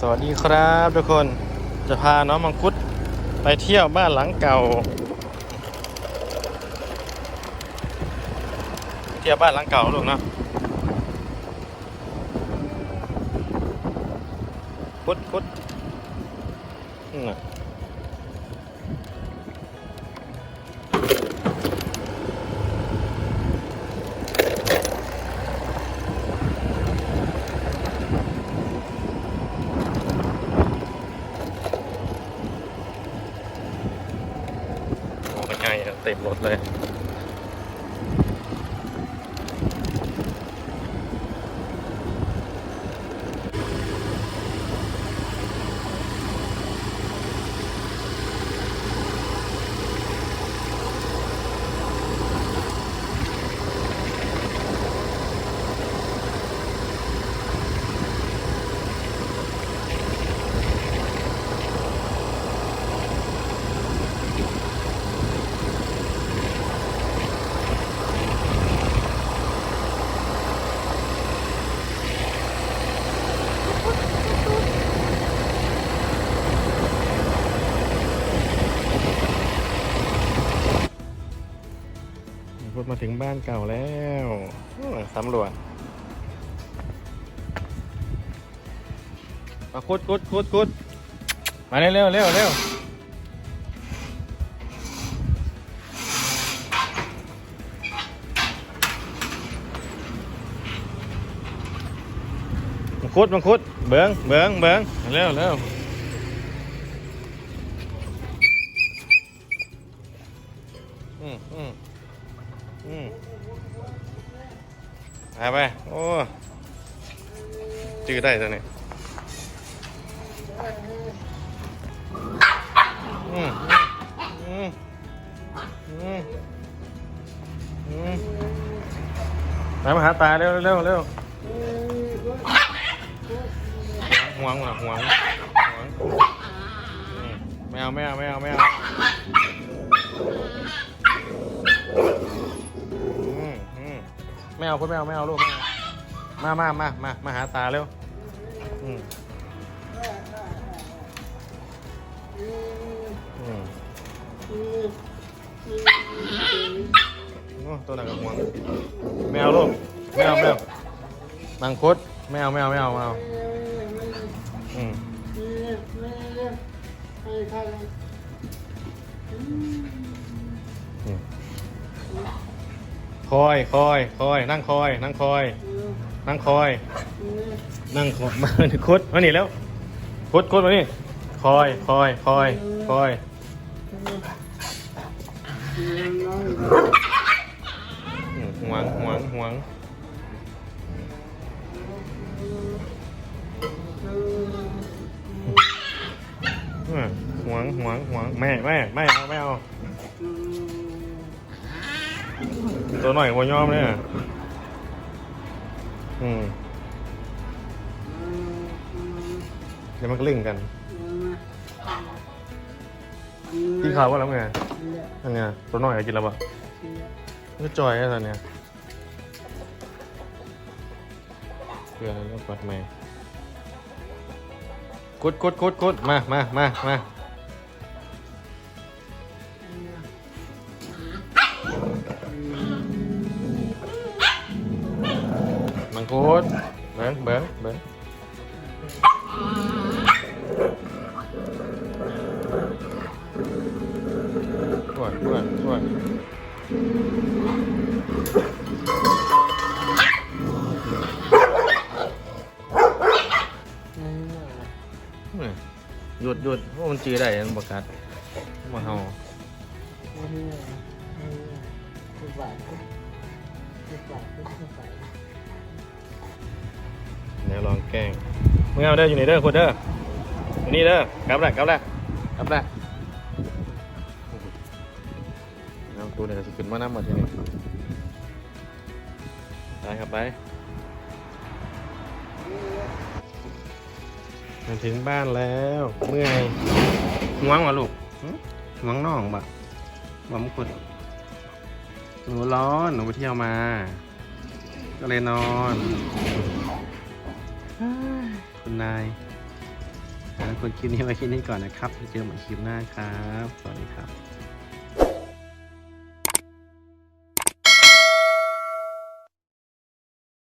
สวัสดีครับทุกคนจะพาน้องมังคุดไปเที่ยวบ้านหลังเก่า เที่ยวบ้านหลังเก่าลูกเนาะคุดคุดอืม เต็มรถเลย มาถึงบ้านเก่าแล้วสำรวจมาคุดคุดคุดคุดมาเร็วเร็วเร็วเร็วมังคุดมังคุดเบิงเบิงเบิงเร็วเร็วอืมอืม อืมไปไป โอ้จื้อได้ตัวนี้อืมอืมอืมอืมไปมาหาตาเร็วเร็วเร็วหวงหวงหวงหวงไม่เอาไม่เอาไม่เอาไม่เอา ไม่เอาคุณไม่เอาไม่เอาลูกไม่เอามามามามามาหาตาเร็วอืมอืมโอ้ตัวหนักกับห่วงไม่เอาลูกไม่เอาไม่เอามังคุดไม่เอาไม่เอาไม่เอาไม่เอา อยคอยคอย นั่งคอย นั่งคอย นั่งคอย นั่งคอยมาคุดมาหนีแล้วคุดคุดมานี่คอยคอยคอยคอยหวงหวงหวงหวงหวงหวงแม่แม่ไม่เอาไม่เอา ตัวหน่อยหัวยอมเลยอะอืมเดี๋ยวมันก็เล่นกันกินข้าวว่าแล้วไงอันเนี้ยตัวหน่อยกินแล้วปะก็จอยไอ้ตอนเนี้ยเพื่อนแล้วปัดใหม่กุดกุดกุดกุดมามามามาม งคุดเบิ้งเบิ้งเบิ้งช่วยช่วยช่วยนี่หยุดหยุดเพราะมันจือได้มันบกัดมาเฮาเดี๋ยวลองแกล้งมึงเอาเด้ออยู่ไหนเด้อคนเด้ออยู่นี่เด้อกลับแล้วกลับแล้วกลับแล้วเอาตัวเดี๋ยวจะขึ้นมาน้ำหมดทีนี้ไปครับไปมาถึงบ้านแล้ว เมื่อยห่วงวะลูกหึห่วงน้องบะบะมุกุดหนูร้อนหนูไปเที่ยวมา ก็เลยนอนเฮ้ย คุณนายทุกคนคลิปนี้ไว้แค่นี้ก่อนนะครับเจอกันใหม่คลิปหน้าครับ สวัสดีครับ